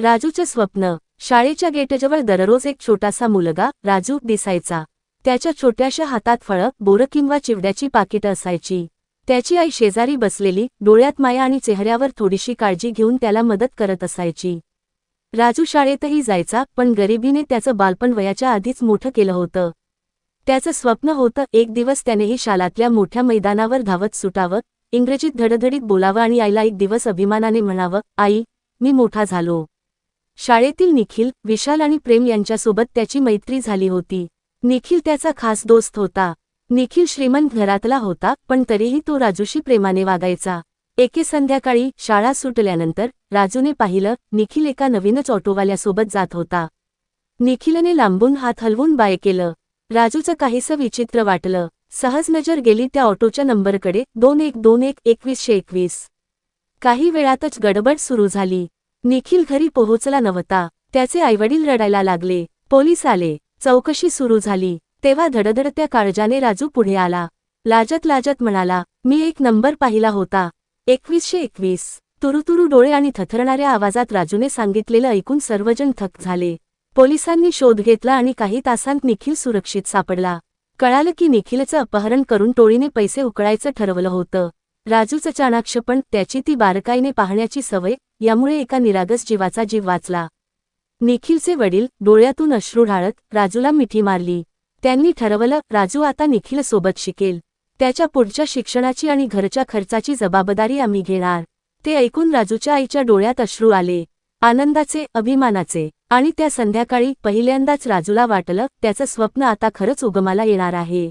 राजूचं स्वप्न. शाळेच्या गेटजवळ दररोज एक छोटासा मुलगा राजू दिसायचा. त्याच्या छोट्याशा हातात फळं बोरं किंवा चिवड्याची पाकिटं असायची. त्याची आई शेजारी बसलेली डोळ्यात माया आणि चेहऱ्यावर थोडीशी काळजी घेऊन त्याला मदत करत असायची. राजू शाळेतही जायचा पण गरिबीने त्याचं बालपण वयाच्या आधीच मोठं केलं होतं. त्याचं स्वप्न होतं एक दिवस त्यानेही शालातल्या मोठ्या मैदानावर धावत सुटावं इंग्रजीत धडधडीत बोलावं आणि आईला एक दिवस अभिमानाने म्हणावं आई मी मोठा झालो. शाळेतील निखिल विशाल आणि प्रेम यांच्यासोबत त्याची मैत्री झाली होती. निखिल त्याचा खास दोस्त होता. निखिल श्रीमंत घरातला होता पण तरीही तो राजूशी प्रेमाने वागायचा. एके संध्याकाळी शाळा सुटल्यानंतर राजूने पाहिलं निखिल एका नवीनच ऑटोवाल्यासोबत जात होता. निखिलने लांबून हात हलवून बाय केलं. राजूचं काहीसं विचित्र वाटलं. सहज नजर गेली त्या ऑटोच्या नंबरकडे दोन एक दोन एक एकवीसशे एकवीस. काही वेळातच गडबड सुरू झाली. निखिल घरी पोहोचला नव्हता. त्याचे आईवडील रडायला लागले. पोलीस आले. चौकशी सुरू झाली. तेव्हा धडधडत्या काळजाने राजू पुढे आला. लाजत लाजत म्हणाला मी एक नंबर पाहिला होता. एकवीसशे एकवीस. तुरुतुरु डोळे आणि थथरणाऱ्या आवाजात राजूने सांगितलेलं ऐकून सर्वजण थक झाले. पोलिसांनी शोध घेतला आणि काही तासांत निखिल सुरक्षित सापडला. कळालं की निखिलचं अपहरण करून टोळीने पैसे उकळायचं ठरवलं होतं. राजूचं चाणाक्ष पण त्याची ती बारकाईने पाहण्याची सवय यामुळे एका निरागस जीवाचा जीव वाचला. निखिलचे वडील डोळ्यातून अश्रू ढाळत राजूला मिठी मारली. त्यांनी ठरवलं राजू आता निखिल सोबत शिकेल. त्याच्या पुढच्या शिक्षणाची आणि घरच्या खर्चाची जबाबदारी आम्ही घेणार. ते ऐकून राजूच्या आईच्या डोळ्यात अश्रू आले. आनंदाचे अभिमानाचे आणि त्या संध्याकाळी पहिल्यांदाच राजूला वाटलं त्याचं स्वप्न आता खरंच उगमाला येणार आहे.